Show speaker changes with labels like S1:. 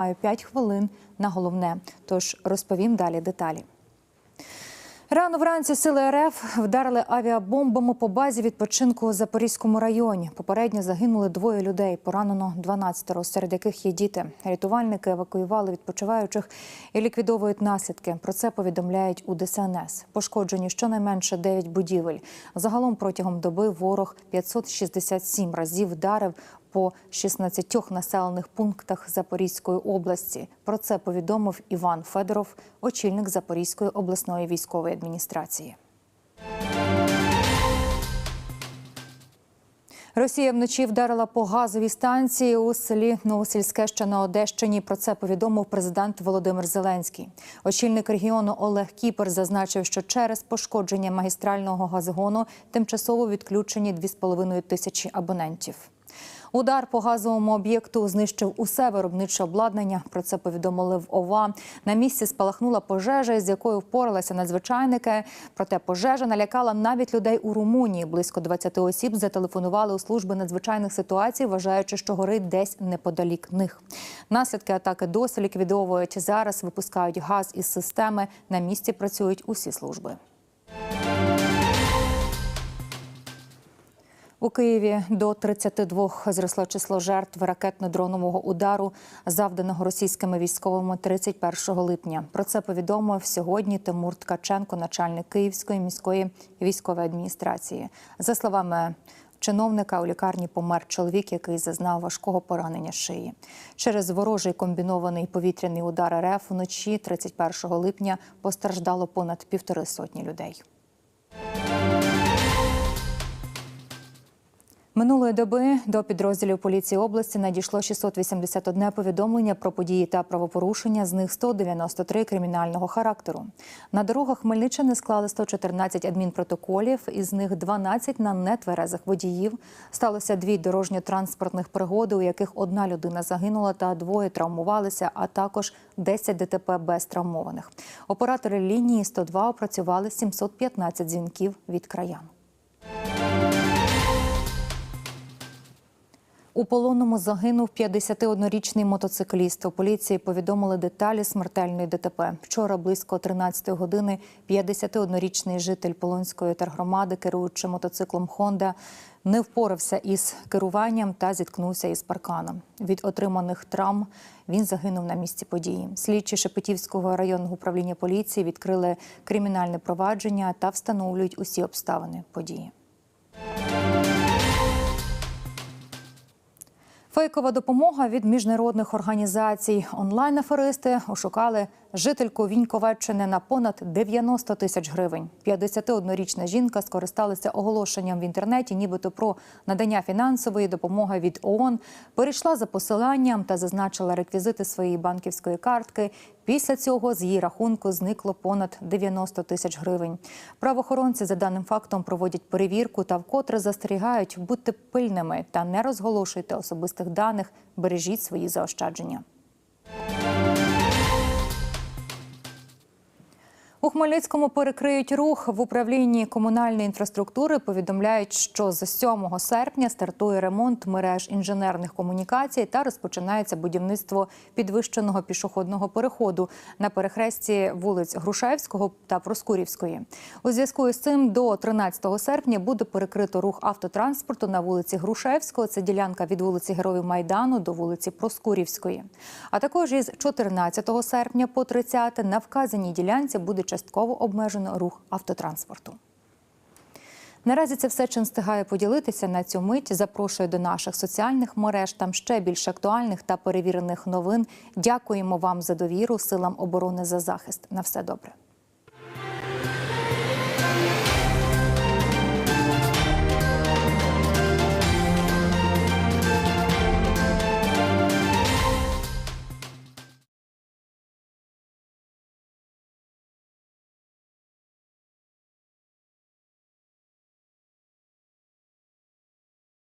S1: Маю 5 хвилин на головне. Тож розповім далі деталі. Рано вранці сили РФ вдарили авіабомбами по базі відпочинку у Запорізькому районі. Попередньо загинули двоє людей, поранено 12, серед яких є діти. Рятувальники евакуювали відпочиваючих і ліквідовують наслідки. Про це повідомляють у ДСНС. Пошкоджені щонайменше 9 будівель. Загалом протягом доби ворог 567 разів вдарив по 16 населених пунктах Запорізької області. Про це повідомив Іван Федоров, очільник Запорізької обласної військової адміністрації. Росія вночі вдарила по газовій станції у селі Новосільське, що на Одещині. Про це повідомив президент Володимир Зеленський. Очільник регіону Олег Кіпер зазначив, що через пошкодження магістрального газогону тимчасово відключені 2,5 тисячі абонентів. Удар по газовому об'єкту знищив усе виробниче обладнання. Про це повідомили в ОВА. На місці спалахнула пожежа, з якою впоралися надзвичайники. Проте пожежа налякала навіть людей у Румунії. Близько 20 осіб зателефонували у служби надзвичайних ситуацій, вважаючи, що горить десь неподалік них. Наслідки атаки досі ліквідовують. Зараз випускають газ із системи. На місці працюють усі служби. У Києві до 32 зросло число жертв ракетно-дронового удару, завданого російськими військовими 31 липня. Про це повідомив сьогодні Тимур Ткаченко, начальник Київської міської військової адміністрації. За словами чиновника, у лікарні помер чоловік, який зазнав важкого поранення шиї. Через ворожий комбінований повітряний удар РФ вночі 31 липня постраждало понад півтори сотні людей. Минулої доби до підрозділів поліції області надійшло 681 повідомлення про події та правопорушення, з них 193 кримінального характеру. На дорогах Хмельниччини склали 114 адмінпротоколів, із них 12 на нетверезих водіїв. Сталося дві дорожньо-транспортних пригоди, у яких одна людина загинула та двоє травмувалися, а також 10 ДТП без травмованих. Оператори лінії 102 опрацювали 715 дзвінків від краян. У полонному загинув 51-річний мотоцикліст. У поліції повідомили деталі смертельної ДТП. Вчора близько 13 години 51-річний житель Полонської тергромади, керуючи мотоциклом Хонда, не впорався із керуванням та зіткнувся із парканом. Від отриманих травм він загинув на місці події. Слідчі Шепетівського районного управління поліції відкрили кримінальне провадження та встановлюють усі обставини події. Фейкова допомога від міжнародних організацій. Онлайн-аферисти ошукали жительку Віньковеччини на понад 90 тисяч гривень. 51-річна жінка скористалася оголошенням в інтернеті, нібито про надання фінансової допомоги від ООН, перейшла за посиланням та зазначила реквізити своєї банківської картки. Після цього з її рахунку зникло понад 90 тисяч гривень. Правоохоронці за даним фактом проводять перевірку та вкотре застерігають будьте пильними та не розголошуйте особистих даних, бережіть свої заощадження. Хмельницькому перекриють рух в управлінні комунальної інфраструктури. Повідомляють, що з 7 серпня стартує ремонт мереж інженерних комунікацій та розпочинається будівництво підвищеного пішохідного переходу на перехресті вулиць Грушевського та Проскурівської. У зв'язку із цим до 13 серпня буде перекрито рух автотранспорту на вулиці Грушевського. Це ділянка від вулиці Героїв Майдану до вулиці Проскурівської. А також із 14 серпня по 30 на вказаній ділянці буде частково обмежено рух автотранспорту. Наразі це все, чим встигає поділитися на цю мить. Запрошую до наших соціальних мереж. Там ще більш актуальних та перевірених новин. Дякуємо вам за довіру, силам оборони за захист. На все добре.